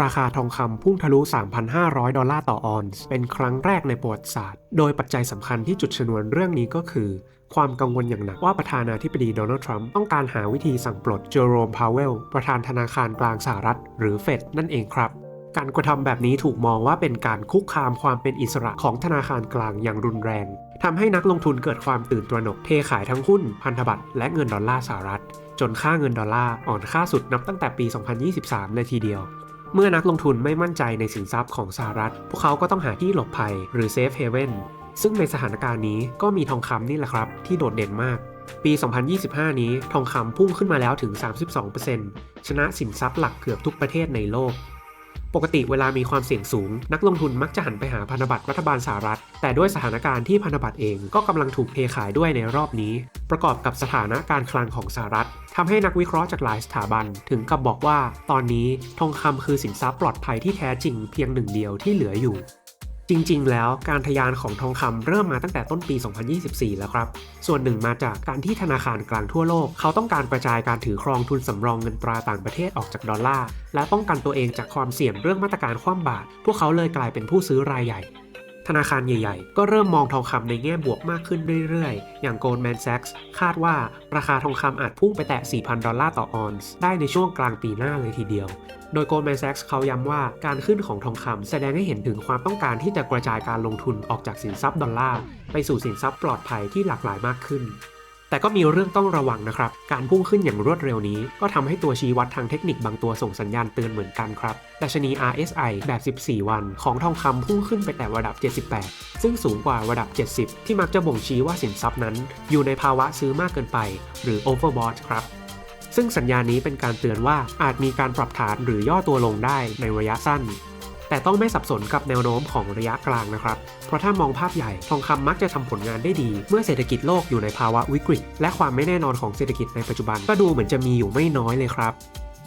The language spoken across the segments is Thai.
ราคาทองคำพุ่งทะลุ 3,500 ดอลลาร์ต่อออนซ์ เป็นครั้งแรกในประวัติศาสตร์ โดยปัจจัยสำคัญที่จุดชนวนเรื่องนี้ก็คือ ความกังวลอย่างหนักว่าประธานาธิบดีโดนัลด์ทรัมป์ต้องการหาวิธีสั่งปลดเจอโรมพาวเวล ประธานธนาคารกลางสหรัฐ หรือเฟดนั่นเองครับการกระทำแบบนี้ถูกมองว่าเป็นการคุกคามความเป็นอิสระของธนาคารกลางอย่างรุนแรงทำให้นักลงทุนเกิดความตื่นตระหนกเทขายทั้งหุ้น พันธบัตรและเงินดอลลาร์สหรัฐ จนค่าเงินดอลลาร์อ่อนค่าสุดนับตั้งแต่ปี 2023 เลยทีเดียว เมื่อนักลงทุนไม่มั่นใจในสินทรัพย์ของสหรัฐ พวกเขาก็ต้องหาที่หลบภัยหรือ Safe Haven ซึ่งในสถานการณ์นี้ก็มีทองคำนี่แหละครับ ที่โดดเด่นมาก ปี 2025 นี้ทองคำพุ่งขึ้นมาแล้วถึง 32%ชนะสินทรัพย์หลักเกือบทุกประเทศในโลก ปกติเวลามีความเสี่ยงสูง นักลงทุนมักจะหันไปหาพันธบัตรรัฐบาลสหรัฐ แต่ด้วยสถานการณ์ที่พันธบัตรเองก็กำลังถูกเทขายด้วยในรอบนี้ ประกอบกับสถานะการคลังของสหรัฐทำให้นักวิเคราะห์จากหลายสถาบันถึงกับบอกว่า ตอนนี้ทองคำคือสินทรัพย์ปลอดภัยที่แท้จริงเพียงหนึ่งเดียวที่เหลืออยู่ จริงๆ แล้วการทะยานของทองคำเริ่มมาตั้งแต่ต้นปี 2024 แล้วครับ ส่วนหนึ่งมาจากการที่ธนาคารกลางทั่วโลก เขาต้องการกระจายการถือครองทุนสำรองเงินตราต่างประเทศออกจากดอลลาร์และป้องกันตัวเองจากความเสี่ยงเรื่องมาตรการคว่ำบาตรพวกเขาเลยกลายเป็นผู้ซื้อรายใหญ่ ธนาคารใหญ่ๆ ก็เริ่มมองทองคำในแง่บวกมากขึ้นเรื่อยๆ อย่าง Goldman Sachs คาดว่าราคาทองคำอาจพุ่งไปแตะ 4,000 ดอลลาร์ต่อออนซ์ได้ในช่วงกลางปีหน้าเลยทีเดียว โดย Goldman Sachs เขาย้ำว่าการขึ้นของทองคำแสดงให้เห็นถึงความต้องการที่จะกระจายการลงทุนออกจากสินทรัพย์ดอลลาร์ไปสู่สินทรัพย์ปลอดภัยที่หลากหลายมากขึ้น แต่ก็มีเรื่องต้องระวังนะครับ การพุ่งขึ้นอย่างรวดเร็วนี้ ก็ทำให้ตัวชี้วัดทางเทคนิคบางตัวส่งสัญญาณเตือนเหมือนกันครับดัชนี RSI แบบ 14 วัน ของทองคำพุ่งขึ้นไปแต่ระดับ 78 ซึ่งสูงกว่าระดับ 70 ที่มักจะบ่งชี้ว่าสินทรัพย์นั้น อยู่ในภาวะซื้อมากเกินไป หรือ overbought ครับซึ่งสัญญาณนี้เป็นการเตือนว่าอาจมีการปรับฐานหรือย่อตัวลงได้ในระยะสั้น แต่ต้องไม่สับสนกับแนวโน้มของระยะกลางนะครับ เพราะถ้ามองภาพใหญ่ ทองคำมักจะทำผลงานได้ดี เมื่อเศรษฐกิจโลกอยู่ในภาวะวิกฤต และความไม่แน่นอนของเศรษฐกิจในปัจจุบันก็ดูเหมือนจะมีอยู่ไม่น้อยเลยครับ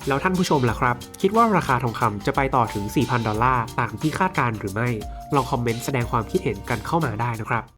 แล้วท่านผู้ชมล่ะครับ คิดว่าราคาทองคำจะไปต่อถึง 4,000 ดอลลาร์ตามที่คาดการณ์หรือไม่ ลองคอมเมนต์แสดงความคิดเห็นกันเข้ามาได้นะครับ